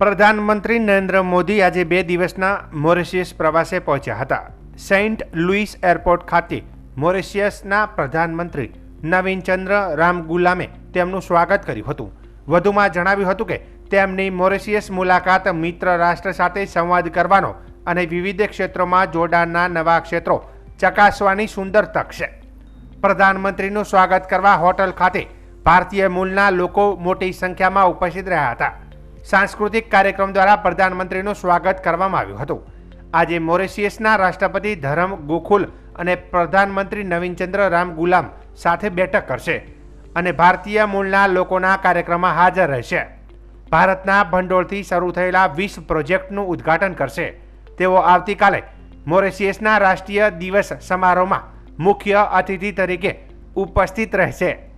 પ્રધાનમંત્રી નરેન્દ્ર મોદી આજે બે દિવસના મોરિશિયસ પ્રવાસે પહોંચ્યા હતા. સેન્ટ લુઈસ એરપોર્ટ ખાતે મોરિશિયસના પ્રધાનમંત્રી નવીનચંદ્ર રામગુલામે તેમનું સ્વાગત કર્યું હતું. વધુમાં જણાવ્યું હતું કે તેમની મોરિશિયસ મુલાકાત મિત્ર રાષ્ટ્ર સાથે સંવાદ કરવાનો અને વિવિધ ક્ષેત્રોમાં જોડાણના નવા ક્ષેત્રો ચકાસવાની સુંદર તક છે. પ્રધાનમંત્રીનું સ્વાગત કરવા હોટલ ખાતે ભારતીય મૂળના લોકો મોટી સંખ્યામાં ઉપસ્થિત રહ્યા હતા. સાંસ્કૃતિક કાર્યક્રમ દ્વારા પ્રધાનમંત્રીનું સ્વાગત કરવામાં આવ્યું હતું. આજે મોરિશિયસના રાષ્ટ્રપતિ ધરમ ગોખુલ અને પ્રધાનમંત્રી નવીનચંદ્ર રામ ગુલામ સાથે બેઠક કરશે અને ભારતીય મૂળના લોકોના કાર્યક્રમમાં હાજર રહેશે. ભારતના ભંડોળથી શરૂ થયેલા વીસ પ્રોજેક્ટનું ઉદ્ઘાટન કરશે. તેઓ આવતીકાલે મોરિશિયસના રાષ્ટ્રીય દિવસ સમારોહમાં મુખ્ય અતિથિ તરીકે ઉપસ્થિત રહેશે.